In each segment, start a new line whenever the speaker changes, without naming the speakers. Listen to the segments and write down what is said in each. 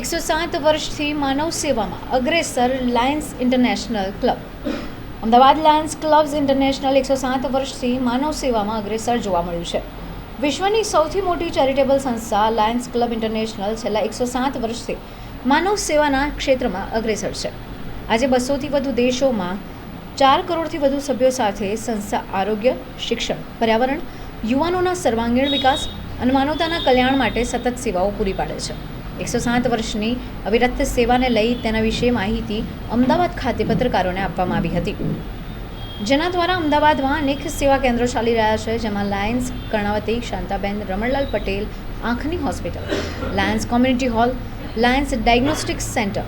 એકસો સાત વર્ષથી માનવ સેવામાં અગ્રેસર Lions International club. Ahmedabad Lions clubs International એકસો સાત વર્ષથી માનવ સેવામાં અગ્રેસર જોવા મળ્યું છે. વિશ્વની સૌથી મોટી ચેરિટેબલ સંસ્થા લાયન્સ ક્લબ ઇન્ટરનેશનલ છેલ્લા એકસો સાત વર્ષથી માનવ સેવાના ક્ષેત્રમાં અગ્રેસર છે. આજે બસોથી વધુ દેશોમાં ચાર કરોડથી વધુ સભ્યો સાથે સંસ્થા આરોગ્ય, શિક્ષણ, પર્યાવરણ, યુવાનોના સર્વાંગીણ વિકાસ અને માનવતાના કલ્યાણ માટે સતત સેવાઓ પૂરી પાડે છે. એકસો સાત વર્ષની અવિરત સેવાને લઈ તેના વિશે માહિતી અમદાવાદ ખાતે પત્રકારોને આપવામાં આવી હતી. જેના દ્વારા અમદાવાદમાં અનેક સેવા કેન્દ્રો ચાલી રહ્યા છે, જેમાં લાયન્સ કર્ણાવતી, શાંતાબેન, રમણલાલ પટેલ, આંખની hospital, Lions community hall, Lions diagnostics centre,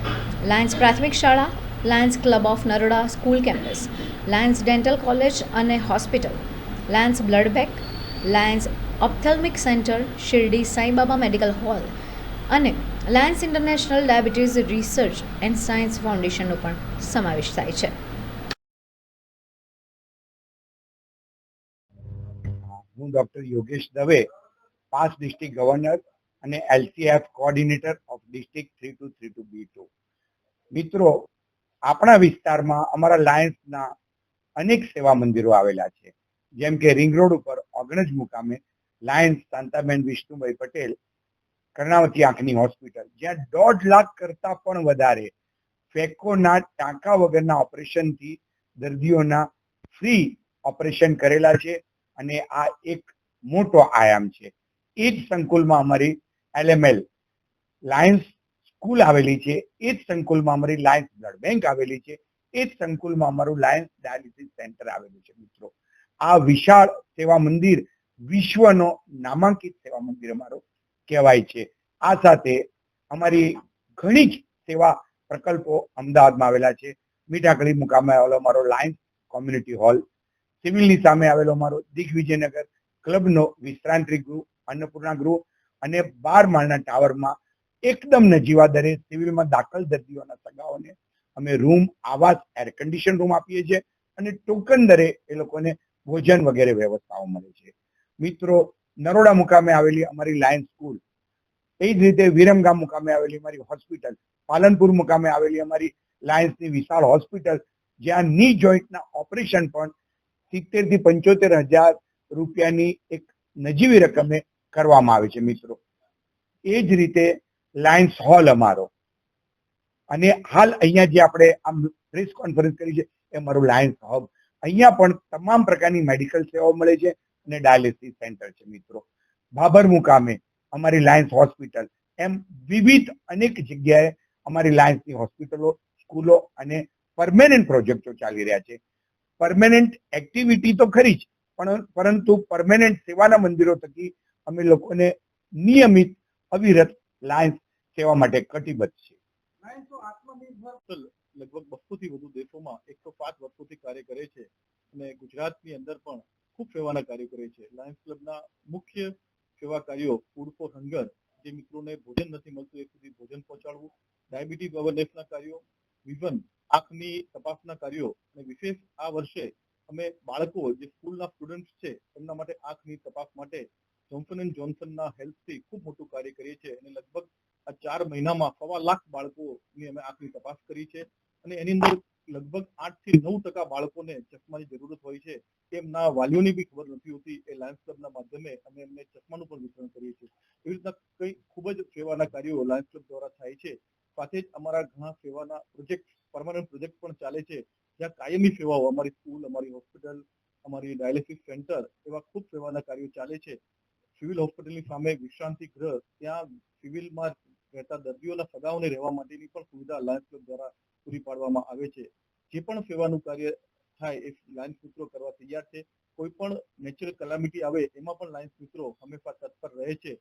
Lions પ્રાથમિક શાળા, Lions club of Naroda school campus, Lions dental college અને hospital, Lions blood bank, Lions ophthalmic centre, Shirdi Saibaba medical hall અને Lions International diabetes research and science ફાઉન્ડેશનનો પણ સમાવેશ થાય છે.
હું doctor Yogesh Dave past district governor અને LCF coordinator of district three two three two B two. મિત્રો, આપણા વિસ્તારમાં અમારા લાયન્સના અનેક સેવા મંદિરો આવેલા છે. જેમ કે રિંગ રોડ ઉપર ઓગણજ મુકામે લાયન્સ શાંતાબેન વિષ્ણુભાઈ પટેલ કર્ણાવતી આંખની હોસ્પિટલ, જ્યાં દોઢ લાખ કરતા પણ વધારે ફેકોના ટાંકા વગરના ઓપરેશનથી દર્દીઓના ફ્રી ઓપરેશન કરેલા છે અને આ એક મોટો આયામ છે. એ જ સંકુલમાં અમારી એલએમએલ લાયન્સ સ્કૂલ આવેલી છે, એ જ સંકુલમાં અમારી લાયન્સ બ્લડ બેંક આવેલી છે, એ જ સંકુલમાં અમારું લાયન્સ ડાયાલિસિસ સેન્ટર આવેલું છે, મિત્રો. આ વિશાળ સેવા મંદિર વિશ્વનો નામાંકિત સેવા મંદિર અમારો કહેવાય છે. આ સાથે અમારી ઘણી સેવા પ્રકલ્પો અમદાવાદમાં આવેલા છે. મીઠાકડી મુકામે આવેલો અમારો લાયન્સ કોમ્યુનિટી હોલ સિવિલની સામે આવેલો અમારો દિગ્વિજયનગર ક્લબનો વિશ્રાંતિ ગૃહ, અન્નપૂર્ણા ગૃહ અને બાર માળના ટાવરમાં એકદમ નજીવા દરે સિવિલમાં દાખલ દર્દીઓના સગાઓને અમે રૂમ, આવાસ એર કન્ડિશન રૂમ આપીએ છીએ અને ટોકન દરે એ લોકોને ભોજન વગેરે વ્યવસ્થાઓ મળે છે. મિત્રો નરોડા મુકામે આવેલી અમારી લાયન્સ સ્કૂલ એ જ રીતે વિરમગામ મુકામે આવેલી અમારી હોસ્પિટલ પાલનપુર મુકામે આવેલી અમારી લાયન્સની વિશાળ હોસ્પિટલ જ્યાં ની જોઈન્ટના ઓપરેશન પણ સિત્તેરથી પંચોતેર હજાર રૂપિયાની એક નજીવી રકમે કરવામાં આવે છે, મિત્રો. એ જ રીતે લાયન્સ હોલ અમારો. અને હાલ અહીંયા જે આપણે આમ પ્રેસ કોન્ફરન્સ કરી છે, એ અમારું લાયન્સ હબ અહીંયા પણ તમામ પ્રકારની મેડિકલ સેવાઓ મળે છે. અને ડાયાલિસિસ સેન્ટર છે મિત્રો. ભાભર મુકામે અમારી લાયન્સ હોસ્પિટલ એમ વિવિધ અનેક જગ્યાએ અમારી લાયન્સની હોસ્પિટલો સ્કૂલો અને પરમેનન્ટ પ્રોજેક્ટો ચાલી રહ્યા છે. પરમેનન્ટ એક્ટિવિટી તો ખરી જ, પણ પરંતુ પરમેનન્ટ સેવાના મંદિરો થકી અમે લોકોને નિયમિત અવિરત લાયન્સ સેવા માટે કટિબદ્ધ છે
લગભગ બસો થી વધુ દેશોમાં એકસો પાંચ વર્ષોથી કાર્ય કરે છે અને ગુજરાતની અંદર પણ ખૂબ સેવાના કાર્યો કરે છે. લાયન્સ ક્લબના મુખ્ય સેવા કાર્યો ફૂડ ફોર હંગર જે મિત્રોને ભોજન નથી મળતું, એ સુધી ભોજન પહોંચાડવું ડાયાબિટીસ અવેરનેસના કાર્યો વિઝન આંખની તપાસના કાર્યો અને વિશેષ આ વર્ષે અમે બાળકો જે સ્કૂલના સ્ટુડન્ટ છે, એમના માટે આંખની તપાસ માટે જોન્સન એન્ડ જોન્સનના હેલ્થથી ખૂબ મોટું કાર્ય કરીએ છીએ. અને લગભગ આ ચાર મહિનામાં સવા લાખ બાળકોની અમે આંખની તપાસ કરી છે. અને એની અંદર લગભગ આઠથી નવ ટકા બાળકોને ચશ્માની જરૂરત હોય છે. એમના વાલીઓની બી ખબર નથી હોતી. એ લાયન્સ ક્લબના માધ્યમે અમે એમને ચશ્માનું પણ વિતરણ કરીએ છીએ. એવી રીતના કઈ ખૂબ જ સેવાના કાર્યો લાયન્સ ક્લબ દ્વારા થાય છે. સાથે જ અમારા ઘણા સેવાના પ્રોજેક્ટ પરમાનન્ટ પ્રોજેક્ટ પણ ચાલે છે. જ્યાં કાયમી સેવાઓ, અમારી સ્કૂલ, અમારી હોસ્પિટલ, અમારી ડાયાલિસિસ સેન્ટર એવા ખૂબ સેવાના કાર્યો ચાલે છે. સિવિલ હોસ્પિટલની સામે વિશ્રાંતિ ગૃહ, ત્યાં સિવિલમાં રહેતા દર્દીઓના સગાઓને રહેવા માટેની પણ સુવિધા લાયન્સ ક્લબ દ્વારા પૂરી પાડવામાં આવે છે. જે પણ સેવાનું કાર્ય થાય એ લાયન્સ મિત્રો કરવા તૈયાર છે. કોઈ પણ નેચરલ કલામિટી આવે એમાં પણ લાયન્સ મિત્રો હંમેશા તત્પર રહે છે.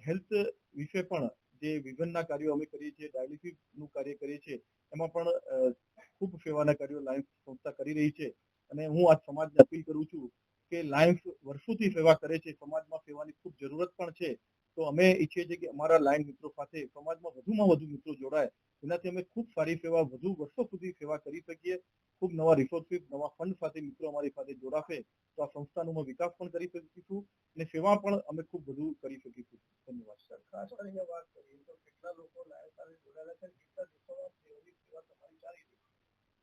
હેલ્થ વિશે પણ જે વિઘનના કાર્યો અમે કરીએ છીએ ડાયાલિસિસનું કાર્ય કરીએ છીએ, એમાં પણ ખૂબ સેવાના કાર્યો લાયન્સ સંસ્થા કરી રહી છે. અને હું આજ સમાજને અપીલ કરું છું કે લાયન્સ વર્ષોથી સેવા કરે છે. સમાજમાં સેવાની ખૂબ જરૂરત પણ છે. તો અમે ઈચ્છીએ છીએ કે અમારા લાયન મિત્રો સાથે સમાજમાં વધુમાં વધુ મિત્રો જોડાય. એનાથી અમે ખૂબ સારી સેવા વધુ વર્ષો સુધી સેવા કરી શકીએ. ખૂબ નવા રિસોર્સિસ નવા ફંડ સાથે મિત્રો અમારી સાથે જોડાશે તો આ સંસ્થાનો અમે વિકાસ પણ કરી શકીશું અને સેવા પણ અમે ખૂબ વધુ કરી શકીશું. ધન્યવાદ સર. વાત કરીએ તો કેટલા લોકો લાયન્સ સાથે જોડાયેલા છે કેટલા દેશોમાં સેવા તમારી ચાલી રહી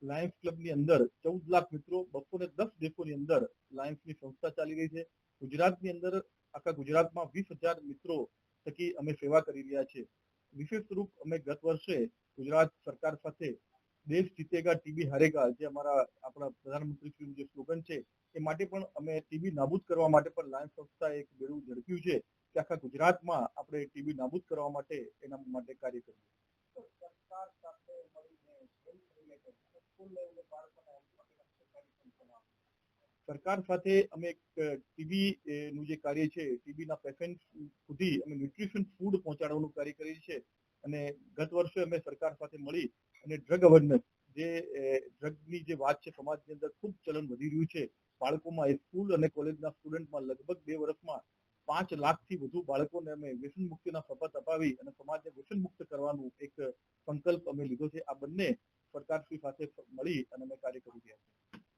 લાયન્સ ક્લબની અંદર ચૌદ લાખ મિત્રો બસો ને દસ દેશોની અંદર લાયન્સની સંસ્થા ચાલી રહી છે. ગુજરાતની અંદર આખા ગુજરાતમાં વીસ હજાર મિત્રો થકી અમે સેવા કરી રહ્યા છે વિશેષ રૂપ અમે ગત વર્ષે ગુજરાત સરકાર સાથે દેશ જીતેગા ટીબી હારેગા, જે અમારા આપણા પ્રધાનમંત્રી શ્રીનું જે સ્લોગન છે, એ માટે પણ અમે ટીબી નાબૂદ કરવા માટે પણ લાયન્સ સંસ્થાએ એક બેડું ઝડપ્યું છે કે આખા ગુજરાતમાં આપણે ટીબી નાબૂદ કરવા માટે એના માટે કાર્ય કર્યું સરકાર સાથે અમે ટીબી નું જે કાર્ય છે ટીબીના પેશન્ટ સુધી અમે ન્યુટ્રિશન ફૂડ પહોંચાડવાનું કાર્ય કરીએ છીએ અને ગત વર્ષે અમે સરકાર સાથે મળી અને ડ્રગ અવેરનેસ જે ડ્રગની જે વાત છે સમાજની અંદર ખૂબ ચલન વધી રહ્યું છે. બાળકોમાં સ્કૂલ અને કોલેજના સ્ટુડન્ટમાં લગભગ બે વર્ષમાં પાંચ લાખથી વધુ બાળકોને અમે વ્યસન મુક્તિના શપથ અપાવી અને સમાજને વ્યસન મુક્ત કરવાનું એક સંકલ્પ અમે લીધો છે. આ બંને સરકારશ્રી સાથે મળી અને અમે કાર્ય કરી રહ્યા છીએ.